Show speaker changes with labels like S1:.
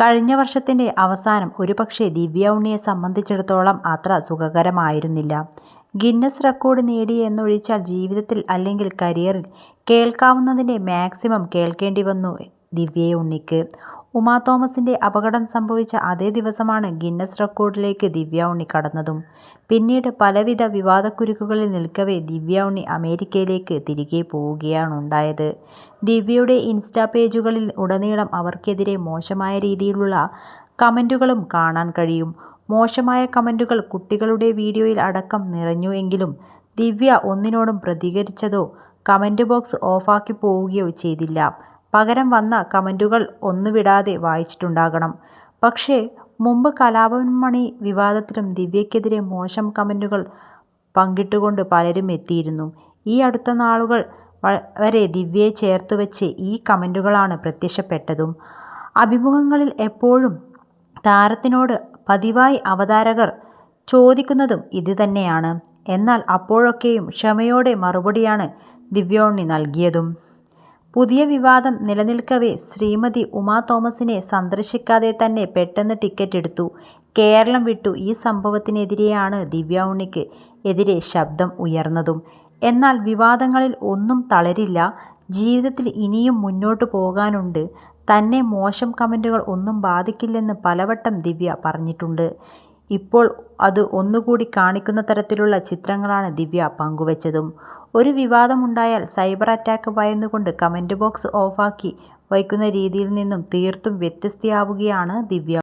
S1: കഴിഞ്ഞ വർഷത്തിന്റെ അവസാനം ഒരുപക്ഷെ ദിവ്യ ഉണ്ണിയെ സംബന്ധിച്ചിടത്തോളം അത്ര സുഖകരമായിരുന്നില്ല. ഗിന്നസ് റെക്കോർഡ് നേടി എന്നൊഴിച്ചാൽ ജീവിതത്തിൽ അല്ലെങ്കിൽ കരിയറിൽ കേൾക്കാവുന്നതിന്റെ മാക്സിമം കേൾക്കേണ്ടി വന്നു ദിവ്യ ഉണ്ണിക്ക്. ഉമാ തോമസിന്റെ അപകടം സംഭവിച്ച അതേ ദിവസമാണ് ഗിന്നസ് റെക്കോർഡിലേക്ക് ദിവ്യ ഉണ്ണി കടന്നതും. പിന്നീട് പലവിധ വിവാദക്കുരുക്കുകളിൽ നിൽക്കവേ ദിവ്യ ഉണ്ണി അമേരിക്കയിലേക്ക് തിരികെ പോവുകയാണുണ്ടായത്. ദിവ്യയുടെ ഇൻസ്റ്റാ പേജുകളിൽ ഉടനീളം അവർക്കെതിരെ മോശമായ രീതിയിലുള്ള കമന്റുകളും കാണാൻ കഴിയും. മോശമായ കമന്റുകൾ കുട്ടികളുടെ വീഡിയോയിൽ അടക്കം നിറഞ്ഞു എങ്കിലും ദിവ്യ ഒന്നിനോടും പ്രതികരിച്ചതോ കമന്റ് ബോക്സ് ഓഫാക്കി പോവുകയോ ചെയ്തില്ല. പകരം വന്ന കമന്റുകൾ ഒന്നുവിടാതെ വായിച്ചിട്ടുണ്ടാകണം. പക്ഷേ മുമ്പ് കലാഭവൻ മണി വിവാദത്തിലും ദിവ്യയ്ക്കെതിരെ മോശം കമന്റുകൾ പങ്കിട്ടുകൊണ്ട് പലരും എത്തിയിരുന്നു. ഈ അടുത്ത നാളുകൾ വരെ ദിവ്യയെ ചേർത്തുവച്ച് ഈ കമന്റുകളാണ് പ്രത്യക്ഷപ്പെട്ടതും. അഭിമുഖങ്ങളിൽ എപ്പോഴും താരത്തിനോട് പതിവായി അവതാരകർ ചോദിക്കുന്നതും ഇത് തന്നെയാണ്. എന്നാൽ അപ്പോഴൊക്കെയും ക്ഷമയോടെ മറുപടിയാണ് ദിവ്യോണ്ണി നൽകിയതും. പുതിയ വിവാദം നിലനിൽക്കവേ ശ്രീമതി ഉമാ തോമസിനെ സന്ദർശിക്കാതെ തന്നെ പെട്ടെന്ന് ടിക്കറ്റ് എടുത്തു കേരളം വിട്ടു ഈ സംഭവത്തിനെതിരെയാണ് ദിവ്യ ഉണ്ണിക്ക് എതിരെ ശബ്ദം ഉയർന്നതും. എന്നാൽ വിവാദങ്ങളിൽ ഒന്നും തളരില്ല. ജീവിതത്തിൽ ഇനിയും മുന്നോട്ട് പോകാനുണ്ട്. തന്നെ മോശം കമന്റുകൾ ഒന്നും ബാധിക്കില്ലെന്ന് പലവട്ടം ദിവ്യ പറഞ്ഞിട്ടുണ്ട്. ഇപ്പോൾ അത് ഒന്നുകൂടി കാണിക്കുന്ന തരത്തിലുള്ള ചിത്രങ്ങളാണ് ദിവ്യ പങ്കുവച്ചതും. ഒരു വിവാദമുണ്ടായാൽ സൈബർ അറ്റാക്ക് ഭയന്നുകൊണ്ട് കമന്റ് ബോക്സ് ഓഫാക്കി വയ്ക്കുന്ന രീതിയിൽ നിന്നും തീർത്തും വ്യത്യസ്തയാവുകയാണ് ദിവ്യ.